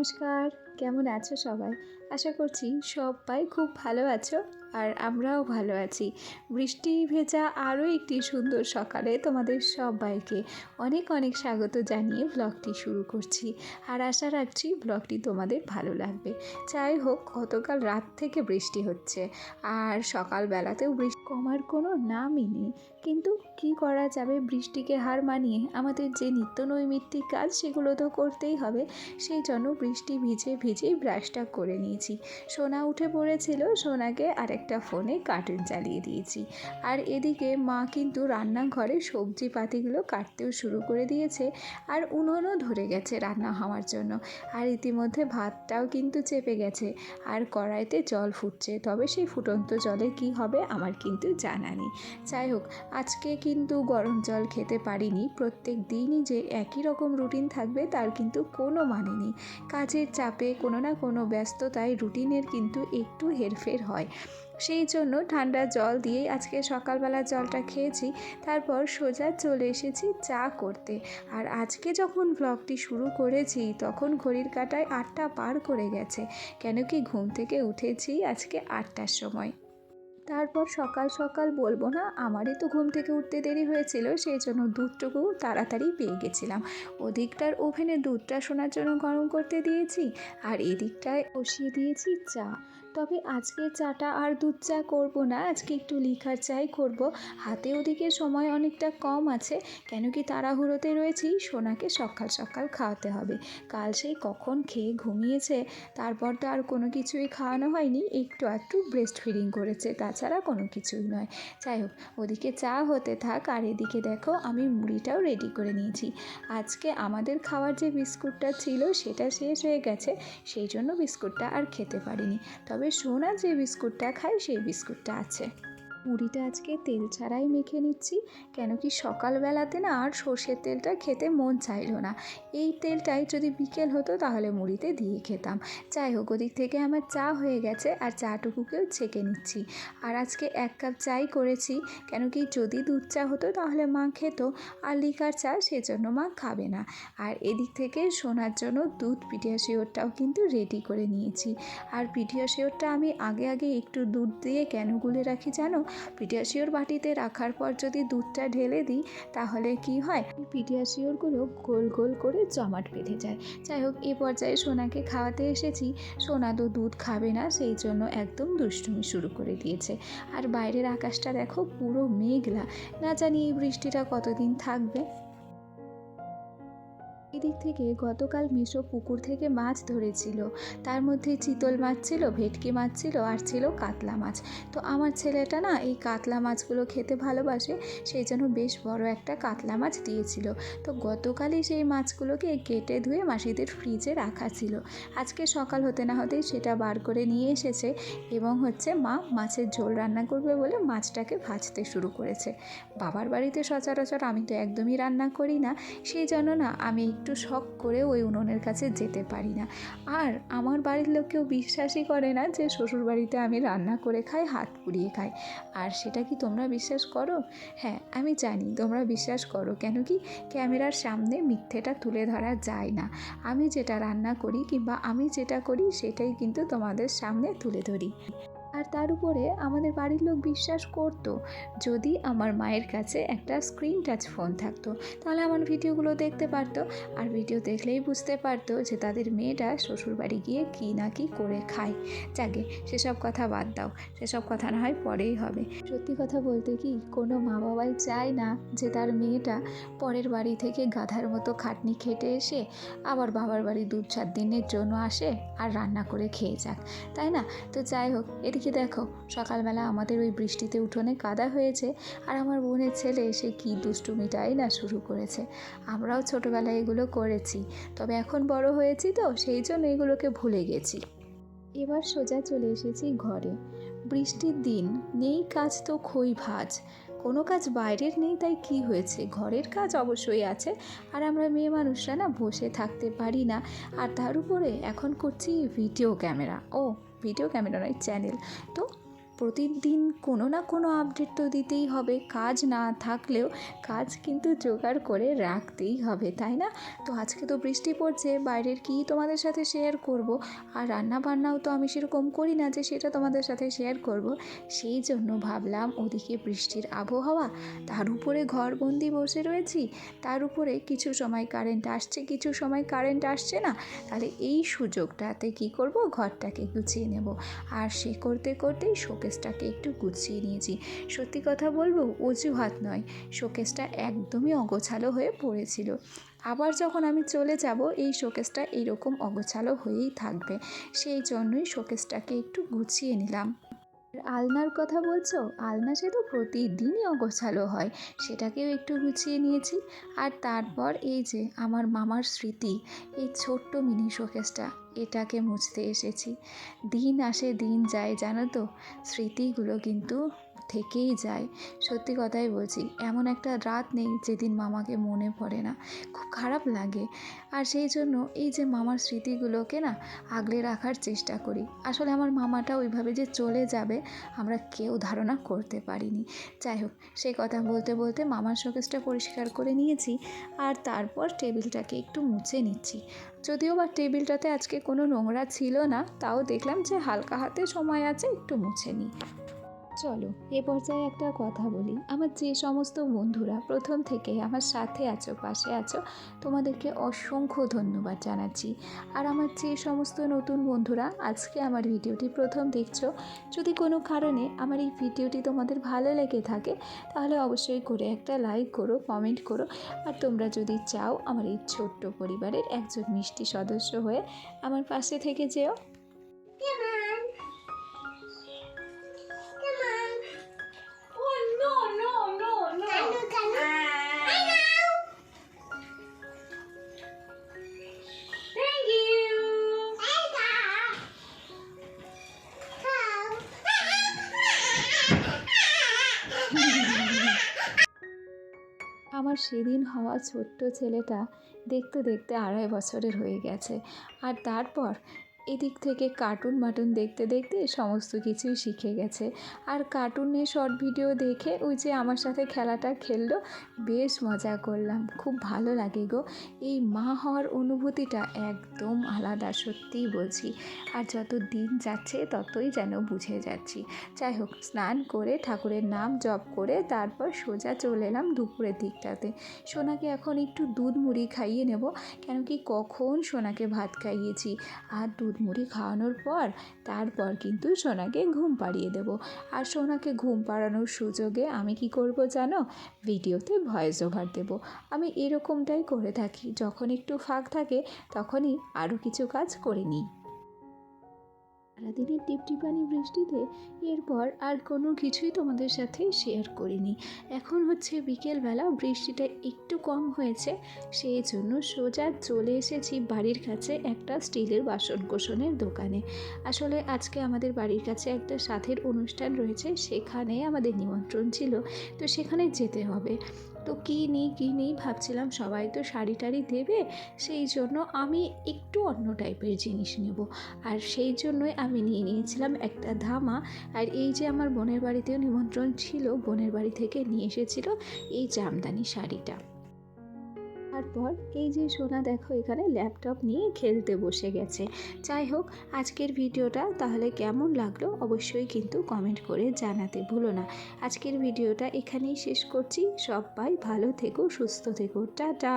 নমস্কার, কেমন আছো সবাই? আশা করছি সবাই খুব ভালো আছো আর আমরাও ভালো আছি। বৃষ্টি ভেজা আরও একটি সুন্দর সকালে তোমাদের সবাইকে অনেক অনেক স্বাগত জানিয়ে ব্লগটি শুরু করছি। আর আশা রাখছি ব্লগটি তোমাদের ভালো লাগবে। যাই হোক, গতকাল রাত থেকে বৃষ্টি হচ্ছে। আর সকালবেলাতেও বৃষ্টি কমার কোনো নামই নেই। কিন্তু কি করা যাবে? বৃষ্টিকে হার মানিয়ে আমাদের যে নিত্য নৈমিত্তিক কাজ সেগুলো তো করতেই হবে, সেই জন্য বৃষ্টি ভিজে ভিজেই ব্রাশটা করে নিয়েছি। সোনা উঠে পড়েছিল, সোনাকে আরেকটা ফোনে কার্টুন চালিয়ে দিয়েছি। আর এদিকে মা কিন্তু রান্নাঘরে সবজি পাতিগুলো কাটতেও শুরু করে দিয়েছে আর উনুনও ধরে গেছে রান্না হওয়ার জন্য। আর ইতিমধ্যে ভাতটাও কিন্তু চেপে গেছে। আর কড়াইতে জল ফুটছে, তবে সেই ফুটন্ত জলে কি হবে আমার কিন্তু জানা নেই। যাই হোক, আজকে কিন্তু গরম জল খেতে পারিনি। প্রত্যেক দিনই যে একই রকম রুটিন থাকবে তার কিন্তু কোনো মানে নেই। কাজের চাপে কোনো না কোনো ব্যস্ততায় রুটিনের কিন্তু একটু হেরফের হয়। সেই জন্য ঠান্ডা জল দিয়েই আজকে সকালবেলা জলটা খেয়েছি, তারপর সোজা চলে এসেছি চা করতে। আর আজকে যখন ব্লগটি শুরু করেছি, তখন ঘড়ির কাঁটায় আটটা পার করে গেছে। কেন কি ঘুম থেকে উঠেছি আজকে আটটার সময়। তারপর সকাল সকাল বলব না, আমারই তো ঘুম থেকে উঠতে দেরি হয়েছিল সেই জন্য দুধটুকু তাড়াতাড়ি পেয়ে গেছিলাম। ওদিকটার ওভেনে দুধটা শোনার জন্য গরম করতে দিয়েছি, আর এদিকটায় বসিয়ে দিয়েছি চা। তবে আজকে চাটা আর দুধ চা করব না, আজকে একটু লিখার চাই করব। হাতে ওদিকে সময় অনেকটা কম আছে, কেন কি তাড়াহুড়োতে রয়েছি, সোনাকে সকাল সকাল খাওয়াতে হবে। কাল সেই কখন খেয়ে ঘুমিয়েছে, তারপর তো আর কোনো কিছুই খাওয়ানো হয়নি, একটু একটু ব্রেস্ট ফিডিং করেছে, তাছাড়া কোনো কিছুই নয়। যাই হোক, ওদিকে চা হতে থাক, আর এদিকে দেখো আমি মুড়িটাও রেডি করে নিয়েছি। আজকে আমাদের খাওয়ার যে বিস্কুটটা ছিল, সেটা শেষ হয়ে গেছে, সেই জন্য বিস্কুটটা আর খেতে পারিনি। তবে সোনা যে বিস্কুটটা খায় সেই বিস্কুটটা আছে। মুড়িটা আজকে তেল ছাড়াই মেখে নিচ্ছি। কেন কি সকালবেলাতে না আর সর্ষের তেলটা খেতে মন চাইলো না। এই তেলটাই যদি বিকেল হতো তাহলে মুড়িতে দিয়ে খেতাম। যাই হোক, ওদিক থেকে আমার চা হয়ে গেছে আর চাটুকুকেও ছেঁকে নিচ্ছি। আর আজকে এক কাপ চাই করেছি। কেন কি যদি দুধ চা হতো তাহলে মা খেত, আর লিকার চা সেজন্য মা খাবে না। আর এদিক থেকে শোনার জন্য দুধ পিঠিয়াশিওরটাও কিন্তু রেডি করে নিয়েছি। আর পিঠিয়াশিওরটা আমি আগে আগে একটু দুধ দিয়ে কেন গুলে রাখি জানো? পিডিয়াশিওর বাটিতে রাখার পর যদি দুধটা ঢেলে দিই, তাহলে কি হয়? পিডিয়াশিওরগুলো গোল গোল করে জমাট বেঁধে যায়। যাই হোক, এ পর্যায়ে সোনাকে খাওয়াতে এসেছি। সোনা তো দুধ খাবে না, সেই জন্য একদম দুষ্টুমি শুরু করে দিয়েছে। আর বাইরের আকাশটা দেখো পুরো মেঘলা। না জানি এই বৃষ্টিটা কতদিন থাকবে। এদিক থেকে গতকাল মিশো পুকুর থেকে মাছ ধরেছিল। তার মধ্যে চিতল মাছ ছিল, ভেটকি মাছ ছিল আর ছিল কাতলা মাছ। তো আমার ছেলেটা না এই কাতলা মাছগুলো খেতে ভালোবাসে, সেই জন্য বেশ বড় একটা কাতলা মাছ দিয়েছিল। তো গতকালই সেই মাছগুলোকে কেটে ধুয়ে মাসিদের ফ্রিজে রাখা ছিল। আজকে সকাল হতে না হতেই সেটা বার করে নিয়ে এসেছে এবং হচ্ছে মা মাছের ঝোল রান্না করবে বলে মাছটাকে ভাজতে শুরু করেছে। বাবার বাড়িতে সচরাচর আমি তো একদমই রান্না করি না, সেই জন্য না আমি একটু শখ করে ওই উনুনের কাছে যেতে পারি না। আর আমার বাড়ির লোক কেউ বিশ্বাসই করে না যে শ্বশুর বাড়িতে আমি রান্না করে খাই, হাত পুড়িয়ে খাই। আর সেটা কি তোমরা বিশ্বাস করো? হ্যাঁ আমি জানি, তোমরা বিশ্বাস করো। কেন কি ক্যামেরার সামনে মিথ্যেটা তুলে ধরা যায় না। আমি যেটা রান্না করি কিংবা আমি যেটা করি, সেটাই কিন্তু তোমাদের সামনে তুলে ধরি। আর তার উপরে আমাদের বাড়ির লোক বিশ্বাস করতো, যদি আমার মায়ের কাছে একটা স্ক্রিন টাচ ফোন থাকতো, তাহলে আমার ভিডিওগুলো দেখতে পারতো। আর ভিডিও দেখলেই বুঝতে পারতো যে তাদের মেয়েটা শ্বশুরবাড়ি গিয়ে কী না কী করে খায়। যাকে সেসব কথা বাদ দাও, সেসব কথা না হয় পরেই হবে। সত্যি কথা বলতে কি, কোনো মা বাবাই চায় না যে তার মেয়েটা পরের বাড়ি থেকে গাধার মতো খাটনি খেটে এসে আবার বাবার বাড়ি দু চার দিনের জন্য আসে আর রান্না করে খেয়ে যাক। তাই না? তো যাই হোক, এদিকে দেখো সকালবেলা আমাদের ওই বৃষ্টিতে উঠোনে কাদা হয়েছে আর আমার বোনের ছেলে এসে কী দুষ্টুমিটাই না শুরু করেছে। আমরাও ছোটোবেলায় এগুলো করেছি, তবে এখন বড় হয়েছি তো, সেই জন্য এগুলোকে ভুলে গেছি। এবার সোজা চলে এসেছি ঘরে। বৃষ্টির দিন, নেই কাজ তো খই ভাজ। কোনো কাজ বাইরের নেই, তাই কি হয়েছে? ঘরের কাজ অবশ্যই আছে, আর আমরা মেয়ে মানুষরা না বসে থাকতে পারি না। আর তার উপরে এখন করছি ভিডিও ক্যামেরা ও ভিডিও ক্যামেরা নয় চ্যানেল। তো প্রতিদিন কোনো না কোনো আপডেট তো দিতেই হবে। কাজ না থাকলেও কাজ কিন্তু জোগাড় করে রাখতেই হবে, তাই না? তো আজকে তো বৃষ্টি পড়ছে, বাইরের কী তোমাদের সাথে শেয়ার করব? আর রান্না বান্নাও তো আমি সেরকম করি না যে সেটা তোমাদের সাথে শেয়ার করব। সেই জন্য ভাবলাম ওদিকে বৃষ্টির আবহাওয়া, তার উপরে ঘরবন্দি বসে রয়েছি, তার উপরে কিছু সময় কারেন্ট আসছে, কিছু সময় কারেন্ট আসছে না, তাহলে এই সুযোগটাতে কি করব? ঘরটাকে গুছিয়ে নেব। আর সে করতে করতেই শোকেসটাকে একটু গুছিয়ে নিয়েছি। সত্যি কথা বলব, অজুহাত নয়। শোকেসটা একদমই অগোছালো হয়ে পড়েছিল। আবার যখন আমি চলে যাব, এই শোকেসটা এইরকম অগোছালো হয়েই থাকবে। সেই জন্যই শোকেসটাকে একটু গুছিয়ে নিলাম। আলনার কথা বলছো? আলনা সে তো প্রতিদিনই অগোছালো হয়। সেটাকেও একটু গুছিয়ে নিয়েছি। আর তারপর এই যে আমার মামার স্মৃতি, এই ছোট্ট মিনি শোকেসটা, এটাকে মুছতে এসেছি। দিন আসে দিন যায়, জানো তো? স্মৃতিগুলো কিন্তু থেকেই যায়। সত্যি কথাই বলছি, এমন একটা রাত নেই যেদিন মামাকে মনে পড়ে না। খুব খারাপ লাগে। আর সেই জন্য এই যে মামার স্মৃতিগুলোকে না আগলে রাখার চেষ্টা করি। আসলে আমার মামাটা ওইভাবে যে চলে যাবে আমরা কেউ ধারণা করতে পারিনি। যাই হোক, সেই কথা বলতে বলতে মামার শোকেসটা পরিষ্কার করে নিয়েছি আর তারপর টেবিলটাকে একটু মুছে নিচ্ছি। যদিও বা টেবিলটাতে আজকে কোনো নোংরা ছিল না, তাও দেখলাম যে হালকা হাতে সময় আছে, একটু মুছে নিই। চলো, এ পর্যায়ে একটা কথা বলি। আমার যে সমস্ত বন্ধুরা প্রথম থেকে আমার সাথে আছো, পাশে আছো, তোমাদেরকে অসংখ্য ধন্যবাদ জানাচ্ছি। আর আমার যে সমস্ত নতুন বন্ধুরা আজকে আমার ভিডিওটি প্রথম দেখছ, যদি কোনো কারণে আমার এই ভিডিওটি তোমাদের ভালো লেগে থাকে, তাহলে অবশ্যই করে একটা লাইক করো, কমেন্ট করো। আর তোমরা যদি চাও আমার এই ছোট্ট পরিবারের একজন মিষ্টি সদস্য হয়ে আমার পাশে থেকে যেও সেদিন হওয়া ছোট্ট ছেলেটা দেখতে দেখতে আড়াই বছরের হয়ে গেছে। আর তারপর এদিক থেকে কার্টুন মাটুন দেখতে দেখতে সমস্ত কিছুই শিখে গেছে। আর কার্টুনে শর্ট ভিডিও দেখে ওই যে আমার সাথে খেলাটা খেললো, বেশ মজা করলাম। খুব ভালো লাগে গো। এই মা হওয়ার অনুভূতিটা একদম আলাদা, সত্যিই বলছি। আর যত দিন যাচ্ছে, ততই যেন বুঝে যাচ্ছি। যাই হোক, স্নান করে ঠাকুরের নাম জপ করে তারপর সোজা চলে এলাম দুপুরের দিকটাতে। সোনাকে এখন একটু দুধ মুড়ি খাইয়ে নেব, কেন কি কখন সোনাকে ভাত খাইয়েছি। আর দুধ মুড়ি খাওয়ানোর পর তারপর কিন্তু সোনাকে ঘুম পাড়িয়ে দেব। আর সোনাকে ঘুম পাড়ানোর সুযোগে আমি কি করব জানো? ভিডিওতে ভয়েস ওভার দেব। আমি এরকমটাই করে থাকি। যখন একটু ফাঁক থাকে, তখনই আরও কিছু কাজ করে নিই। সারাদিনের টিপটিপানি বৃষ্টিতে এরপর আর কোনো কিছুই তোমাদের সাথে শেয়ার করিনি। এখন হচ্ছে বিকেলবেলা, বৃষ্টিটা একটু কম হয়েছে সেই জন্য সোজা চলে এসেছি বাড়ির কাছে একটা স্টিলের বাসন কোসনের দোকানে। আসলে আজকে আমাদের বাড়ির কাছে একটা সাথের অনুষ্ঠান রয়েছে, সেখানে আমাদের নিমন্ত্রণ ছিল, তো সেখানে যেতে হবে। তো কী নিই, কী নেই ভাবছিলাম সবাই তো শাড়ি টাড়ি দেবে, সেই জন্য আমি একটু অন্য টাইপের জিনিস নেব। আর সেই জন্যই আমি নিয়ে নিয়েছিলাম একটা ধামা। আর এই যে আমার বোনের বাড়িতেও নিমন্ত্রণ ছিল, বোনের বাড়ি থেকে নিয়ে এসেছিল এই জামদানি শাড়িটা। তারপর এই যে সোনা দেখো, এখানে ল্যাপটপ নিয়ে খেলতে বসে গেছে। যাই হোক, আজকের ভিডিওটা তাহলে কেমন লাগল অবশ্যই কিন্তু কমেন্ট করে জানাতে ভুলো না। আজকের ভিডিওটা এখানেই শেষ করছি। সবাই ভালো থেকো, সুস্থ থেকো। টাটা!